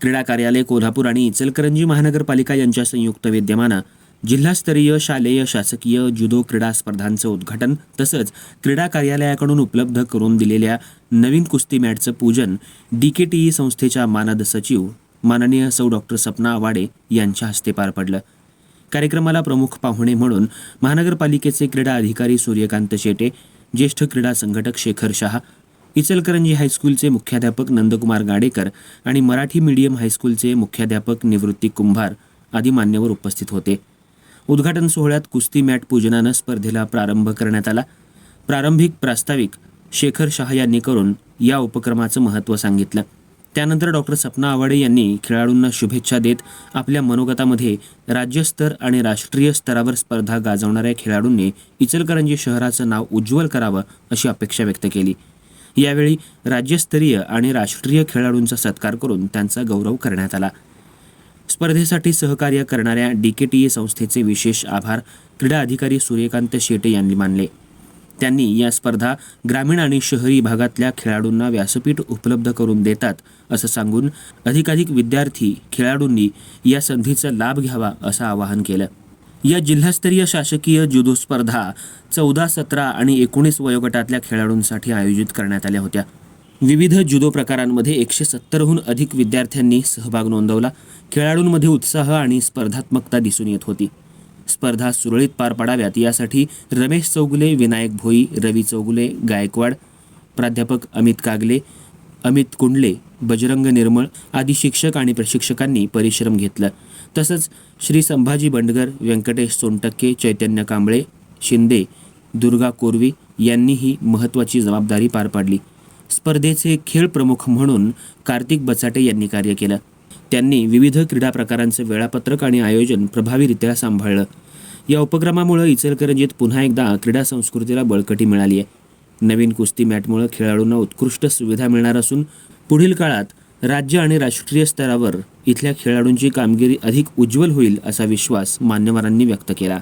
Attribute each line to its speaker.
Speaker 1: क्रीडा कार्यालय कोल्हापूर आणि इचलकरंजी महानगरपालिका यांच्या संयुक्त विद्यमानं जिल्हास्तरीय शालेय शासकीय जुदो क्रीडा स्पर्धांचं उद्घाटन तसंच क्रीडा कार्यालयाकडून उपलब्ध करून दिलेल्या नवीन कुस्ती मॅटचं पूजन डीकेटीई संस्थेच्या मानद सचिव माननीय सौ डॉक्टर सपना आवाडे यांच्या हस्ते पार पडलं. कार्यक्रमाला प्रमुख पाहुणे म्हणून महानगरपालिकेचे क्रीडा अधिकारी सूर्यकांत शेटे ज्येष्ठ क्रीडा संघटक शेखर शहा इचलकरंजी हायस्कूलचे मुख्याध्यापक नंदकुमार गाडेकर आणि मराठी मीडियम हायस्कूलचे मुख्याध्यापक निवृत्ती कुंभार आदी मान्यवर उपस्थित होते. उद्घाटन सोहळ्यात कुस्ती मॅट पूजनानं स्पर्धेला प्रारंभ करण्यात आला. प्रारंभिक प्रास्ताविक शेखर शहा यांनी करून या उपक्रमाचं महत्त्व सांगितलं. त्यानंतर डॉक्टर सपना आवाडे यांनी खेळाडूंना शुभेच्छा देत आपल्या मनोगतामध्ये राज्यस्तर आणि राष्ट्रीय स्तरावर स्पर्धा गाजवणाऱ्या खेळाडूंनी इचलकरंजी शहराचं नाव उज्ज्वल करावं अशी अपेक्षा व्यक्त केली. यावेळी राज्यस्तरीय आणि राष्ट्रीय खेळाडूंचा सत्कार करून त्यांचा गौरव करण्यात आला. स्पर्धेसाठी सहकार्य करणाऱ्या डी के टी ए संस्थेचे विशेष आभार क्रीडा अधिकारी सूर्यकांत शेटे यांनी मानले. त्यांनी या स्पर्धा ग्रामीण आणि शहरी भागातल्या खेळाडूंना व्यासपीठ उपलब्ध करून देतात असं सांगून अधिकाधिक विद्यार्थी खेळाडूंनी या संधीचा लाभ घ्यावा असं आवाहन केलं. या जिल्हास्तरीय शासकीय जुदो स्पर्धा चौदा सतरा आणि एकोणीस वयोगटातल्या खेळाडूंसाठी आयोजित करण्यात आल्या होत्या. विविध जुदो प्रकारांमध्ये एकशे सत्तरहून अधिक विद्यार्थ्यांनी सहभाग नोंदवला. खेळाडूंमध्ये उत्साह आणि स्पर्धात्मकता दिसून येत होती. स्पर्धा सुरळीत पार पाडाव्यात यासाठी रमेश चौगुले विनायक भोई रवी चौगुले गायकवाड प्राध्यापक अमित कागले अमित कुंडले बजरंग निर्मळ आदी शिक्षक आणि प्रशिक्षकांनी परिश्रम घेतला. तसंच श्री संभाजी बंडगर व्यंकटेश सोनटक्के चैतन्य कांबळे शिंदे दुर्गा कोरवी यांनीही महत्त्वाची जबाबदारी पार पाडली. स्पर्धेचे खेळ प्रमुख म्हणून कार्तिक बचाटे यांनी कार्य केलं. त्यांनी विविध क्रीडा प्रकारांचं वेळापत्रक आणि आयोजन प्रभावीरित्या सांभाळलं. या उपक्रमामुळे इचलकरंजीत पुन्हा एकदा क्रीडा संस्कृतीला बळकटी मिळाली आहे. नवीन कुस्ती मॅटमुळे खेळाडूंना उत्कृष्ट सुविधा मिळणार असून पुढील काळात राज्य आणि राष्ट्रीय स्तरावर इथल्या खेळाडूंची कामगिरी अधिक उज्ज्वल होईल असा विश्वास मान्यवरांनी व्यक्त केला.